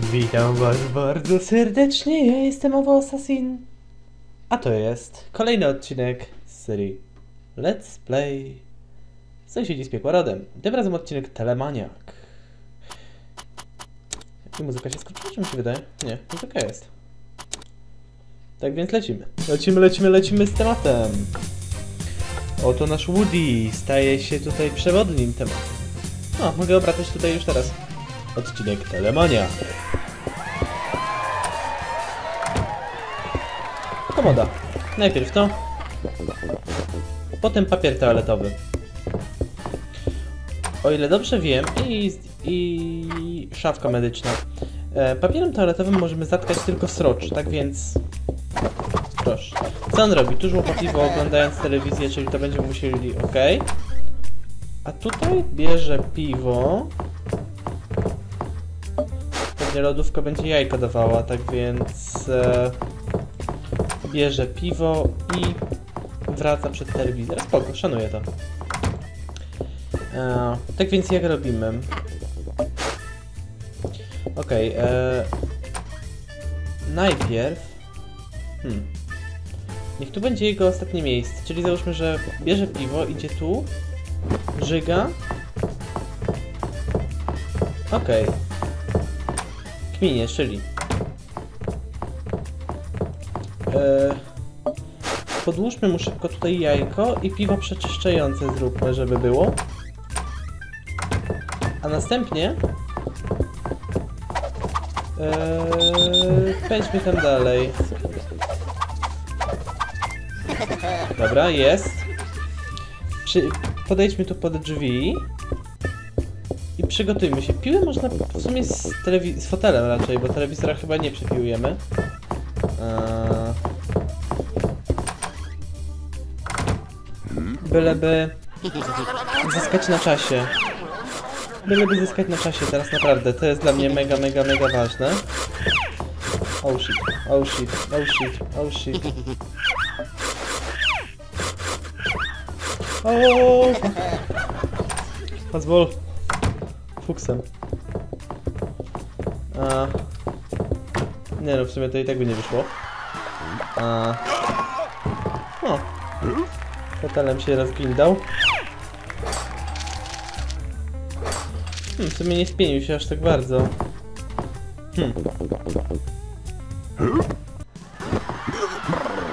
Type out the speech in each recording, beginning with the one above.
Witam was bardzo serdecznie, ja jestem Owo Assassin. A to jest kolejny odcinek z serii Let's Play Sąsiedzi z piekła rodem. Tym razem odcinek Telemaniak. I muzyka się skończyła, czy mi się wydaje? Nie, muzyka jest. Tak więc lecimy. Lecimy, lecimy, lecimy z tematem. Oto nasz Woody staje się tutaj przewodnim tematem. O, mogę obracać tutaj już teraz. Odcinek Telemania. Komoda. Najpierw to. Potem papier toaletowy. O ile dobrze wiem, i, i szafka medyczna. E, papierem toaletowym możemy zatkać tylko srocz, tak więc... Proszę. Co on robi? Tu żłopotliwo oglądając telewizję, czyli to będziemy musieli... ok. A tutaj bierze piwo. Lodówka będzie jajko dawała, tak więc... E, bierze piwo i wraca przed telewizor. Spoko, szanuję to. E, tak więc jak robimy? Okej, okay, najpierw... Hmm. Niech tu będzie jego ostatnie miejsce, czyli załóżmy, że bierze piwo, idzie tu, żyga. Okej. Okay. Kminie, czyli... Eee, podłóżmy mu szybko tutaj jajko i piwo przeczyszczające zróbmy, żeby było. A następnie... Pędźmy tam dalej. Dobra, jest. Przy, podejdźmy tu pod drzwi. I przygotujmy się. Piły można w sumie z, z fotelem raczej, bo telewizora chyba nie przepiłujemy. Eee... Byleby zyskać na czasie. Byleby zyskać na czasie, teraz naprawdę. To jest dla mnie mega, mega, mega ważne. Oh shit, oh shit, oh shit, oh shit. O! Pozwól. Fuksem. A... Nie no, w sumie to i tak by nie wyszło. A... O. Fotelem się rozglądał. Hmm, w sumie nie spienił się aż tak bardzo. Hmm.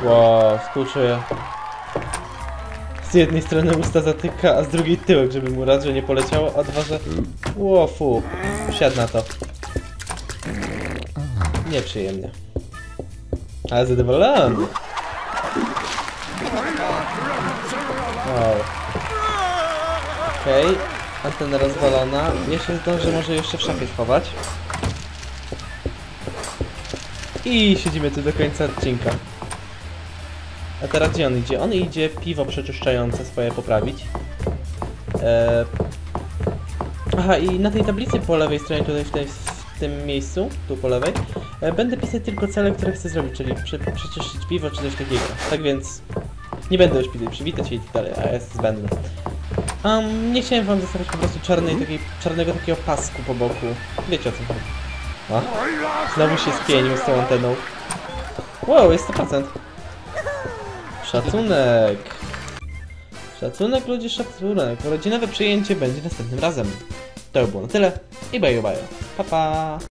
Wow, współczuję. Z jednej strony usta zatyka, a z drugiej tyłek, żeby mu raz, że nie poleciało, a dwa, że... Łofu, wsiadł na to. Nieprzyjemnie. Ale zadowolony. Wow. Okej, okay. antena rozwalona. Się zdążę może jeszcze w szafie schować. I siedzimy tu do końca odcinka. A teraz gdzie on idzie? On idzie piwo przeczyszczające swoje poprawić. Eee... Aha, i na tej tablicy po lewej stronie, tutaj w, tej, w tym miejscu, tu po lewej, e, będę pisać tylko cele, które chcę zrobić, czyli przeczyszczyć piwo czy coś takiego. Tak więc nie będę już przywitać się i tak dalej, a jest zbędny. Um, nie chciałem wam zostawiać po prostu czarnej, takiej, czarnego takiego pasku po boku. Wiecie o co chodzi. Znowu się spienił z tą anteną. Wow, jest 100%. Szacunek. Szacunek, ludzie, szacunek. Rodzinowe przyjęcie będzie następnym razem. To by było na tyle i bye bye. Pa pa.